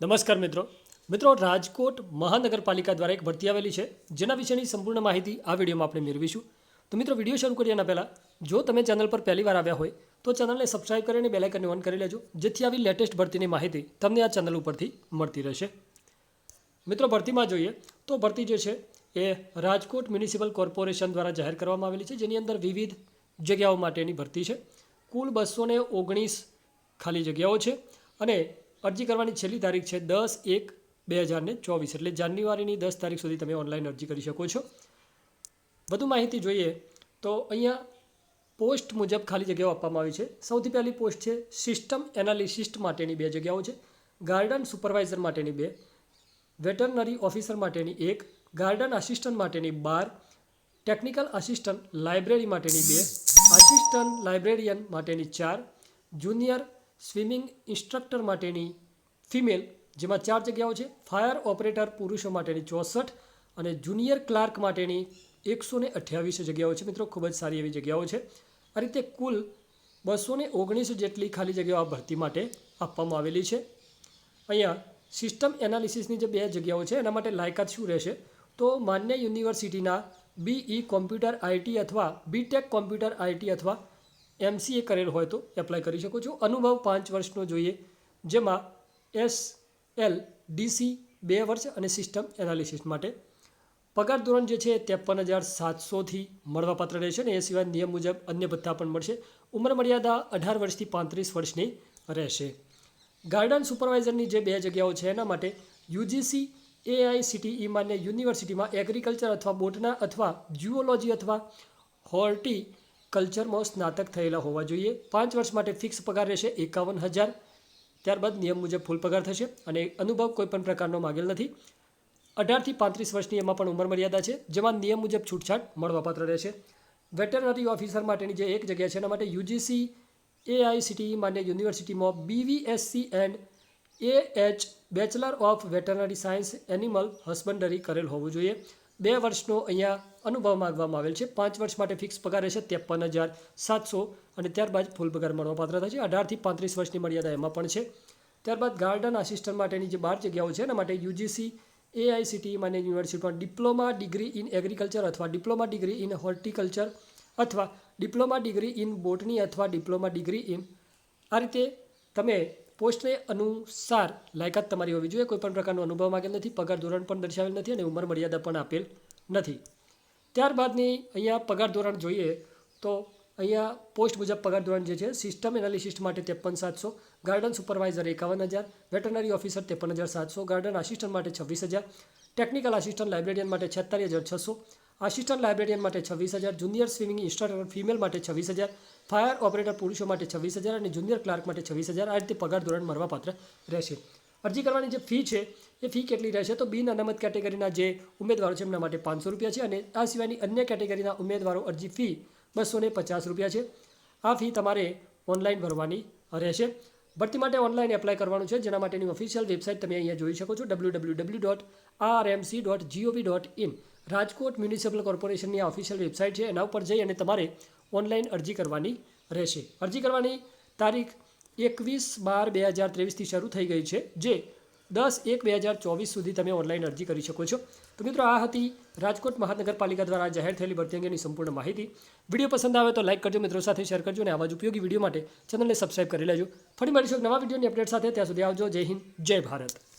નમસ્કાર મિત્રો. મિત્રો, રાજકોટ મહાનગરપાલિકા દ્વારા એક ભરતી આવેલી છે. જેના વિશેની સંપૂર્ણ માહિતી આ વિડીયોમાં આપણે મેળવીશું. તો મિત્રો, વીડિયો શરૂ કરીએ એના પહેલાં. જો તમે ચેનલ પર પહેલી વાર આવ્યા હોય, તો ચેનલને સબસ્ક્રાઈબ કરીને બેલાઇકનને ઓન કરી લેજો. જેથી આવી લેટેસ્ટ ભરતીની માહિતી તમને આ ચેનલ ઉપરથી મળતી રહેશે. મિત્રો, ભરતીમાં જોઈએ તો ભરતી જે છે, એ રાજકોટ મ્યુનિસિપલ કોર્પોરેશન દ્વારા જાહેર કરવામાં આવેલી છે. જેની અંદર વિવિધ જગ્યાઓ માટેની ભરતી છે. કુલ બસો ઓગણીસ ખાલી જગ્યાઓ છે અને અરજી કરવાની છેલ્લી તારીખ છે દસ એક બે હજાર ને ચોવીસ. એટલે જાન્યુઆરીની દસ તારીખ સુધી તમે ઓનલાઈન અરજી કરી શકો છો. વધુ માહિતી જોઈએ તો અહીંયા પોસ્ટ મુજબ ખાલી જગ્યાઓ આપવામાં આવી છે. સૌથી પહેલી પોસ્ટ છે સિસ્ટમ એનાલિસિસ્ટ માટેની બે જગ્યાઓ છે. ગાર્ડન સુપરવાઇઝર માટેની બે, વેટરનરી ઓફિસર માટેની એક, ગાર્ડન આસિસ્ટન્ટ માટેની બાર, ટેકનિકલ આસિસ્ટન્ટ લાઇબ્રેરી માટેની બે, આસિસ્ટન્ટ લાઇબ્રેરિયન માટેની ચાર, જુનિયર સ્વિમિંગ ઇન્સ્ટ્રક્ટર માટેની ફિમેલ, જેમાં ચાર જગ્યાઓ છે. ફાયર ઓપરેટર પુરુષો માટેની ચોસઠ અને જુનિયર ક્લાર્ક માટેની એકસો ને અઠ્યાવીસ જગ્યાઓ છે. મિત્રો, ખૂબ જ સારી એવી જગ્યાઓ છે. આ રીતે કુલ બસો ને ઓગણીસ જેટલી ખાલી જગ્યાઓ આ ભરતી માટે આપવામાં આવેલી છે. અહીંયા સિસ્ટમ એનાલિસિસની જે બે જગ્યાઓ છે, એના માટે લાયકાત શું રહેશે? તો માન્ય યુનિવર્સિટીના બીઈ કોમ્પ્યુટર આઈટી અથવા બીટેક કોમ્પ્યુટર આઈટી અથવા એમસીએ કરેલ હોય તો એપ્લાય કરી શકો છો. અનુભવ પાંચ વર્ષનો જોઈએ, જેમાં એસ એલ ડીસી બે વર્ષ અને સિસ્ટમ એનાલિસિસ માટે. પગાર ધોરણ જે છે, ત્રેપન હજાર સાતસોથી મળવાપાત્ર રહેશે ને એ સિવાય નિયમ મુજબ અન્ય ભથ્થા પણ મળશે. ઉંમર મર્યાદા અઢાર વર્ષથી પાંત્રીસ વર્ષની રહેશે. ગાર્ડન સુપરવાઇઝરની જે બે જગ્યાઓ છે, એના માટે યુજીસી એઆઈસીટીઈ માન્ય યુનિવર્સિટીમાં એગ્રીકલ્ચર અથવા બોટના અથવા જુઓલોજી અથવા હોર્ટી કલ્ચરમાં સ્નાતક થયેલા હોવા જોઈએ. પાંચ વર્ષ માટે ફિક્સ પગાર રહેશે એકાવન હજાર. ત્યારબાદ નિયમ મુજબ ફૂલ પગાર થશે અને અનુભવ કોઈપણ પ્રકારનો માગેલ નથી. અઢારથી પાંત્રીસ વર્ષની એમાં પણ ઉંમર મર્યાદા છે, જેમાં નિયમ મુજબ છૂટછાટ મળવાપાત્ર રહેશે. વેટરનરી ઓફિસર માટેની જે એક જગ્યા છે, એના માટે યુજીસી, એઆઈસીટીઈ માન્ય યુનિવર્સિટીમાં BVSc and A H bachelor of veterinary science animal husbandry કરેલ હોવું જોઈએ. બે વર્ષનો અહીંયા અનુભવ માગવામાં આવેલ છે. પાંચ વર્ષ માટે ફિક્સ પગાર રહેશે ત્રેપન હજાર સાતસો અને ત્યારબાદ ફૂલ પગાર મળવાપાત્ર થશે. અઢારથી પાંત્રીસ વર્ષની મર્યાદા એમાં પણ છે. ત્યારબાદ ગાર્ડન આસિસ્ટન્ટ માટેની જે બાર જગ્યાઓ છે એના માટે યુજીસી એઆઈસીટી માન્ય યુનિવર્સિટીમાં ડિપ્લોમા ડિગ્રી ઇન એગ્રીકલ્ચર અથવા ડિપ્લોમા ડિગ્રી ઇન હોર્ટિકલ્ચર અથવા ડિપ્લોમા ડિગ્રી ઇન બોટની અથવા ડિપ્લોમા ડિગ્રી ઇન આ રીતે તમે પોસ્ટને અનુસાર લાયકાત તમારી હોવી જોઈએ. કોઈપણ પ્રકારનો અનુભવ માગેલ નથી, પગાર ધોરણ પણ દર્શાવેલ નથી અને ઉંમર મર્યાદા પણ આપેલ નથી. ત્યારબાદની અહીંયા પગાર ધોરણ જોઈએ તો અહીંયા પોસ્ટ મુજબ પગાર ધોરણ જે છે, સિસ્ટમ એનાલિસિસ્ટ માટે ત્રેપન સાતસો, ગાર્ડન સુપરવાઇઝર એકાવન હજાર, વેટરનરી ઓફિસર ત્રેપન હજાર સાતસો, ગાર્ડન આસિસ્ટન્ટ માટે છવ્વીસ હજાર, ટેકનિકલ આસિસ્ટન્ટ લાઇબ્રેરિયન માટે છેતાલીસ હજાર છસો આસિસ્ટન્ટ લાઇબ્રેરિયન માટે છવ્વીસ હજાર, જુનિયર સ્વિમિંગ ઇન્સ્ટ્રક્ટર ફિમેલ માટે છવ્વીસ હજાર, ફાયર ઓપરેટર પુરુષો માટે છવ્વીસ હજાર અને જુનિયર ક્લાર્ક માટે છવ્વીસ હજાર. આ રીતે પગાર ધોરણ મળવાપાત્ર રહેશે. અરજી કરવાની જે ફી છે, એ ફી કેટલી રહેશે? તો બિન અનામત કેટેગરીના જે ઉમેદવારો છે, એમના માટે પાંચસો રૂપિયા છે અને આ સિવાયની અન્ય કેટેગરીના ઉમેદવારો અરજી ફી બસો પચાસ રૂપિયા છે. આ ફી તમારે ઓનલાઈન ભરવાની રહેશે. ભરતી માટે ઓનલાઈન એપ્લાય કરવાનું છે. જેના માટેની ઓફિશિયલ વેબસાઇટ તમે અહીંયા જોઈ શકો છો W W W dot C dot gov dot in Rajkot municipal કોર્પોરેશનની આ ઓફિશિયલ વેબસાઇટ છે. એના ઉપર જઈ અને તમારે ઓનલાઈન અરજી કરવાની રહેશે. અરજી કરવાની તારીખ એકવીસ બાર બે હજાર ત્રેવીસથી શરૂ થઈ ગઈ છે, જે દસ એક બે હજાર ચોવીસ સુધી તમે ઓનલાઈન અરજી કરી શકો છો. તો મિત્રો, આ હતી રાજકોટ મહાનગરપાલિકા દ્વારા જાહેર થયેલી ભરતી અંગેની સંપૂર્ણ માહિતી. વીડિયો પસંદ આવે તો લાઇક કરજો, મિત્રો સાથે શેર કરજો અને આવા જ ઉપયોગી વીડિયો માટે ચેનલને સબસ્ક્રાઇબ કરી લેજો. ફરી મળીશું એક નવા વિડીયોની અપડેટ સાથે. ત્યાં સુધી આવજો. જય હિન્દ, જય ભારત.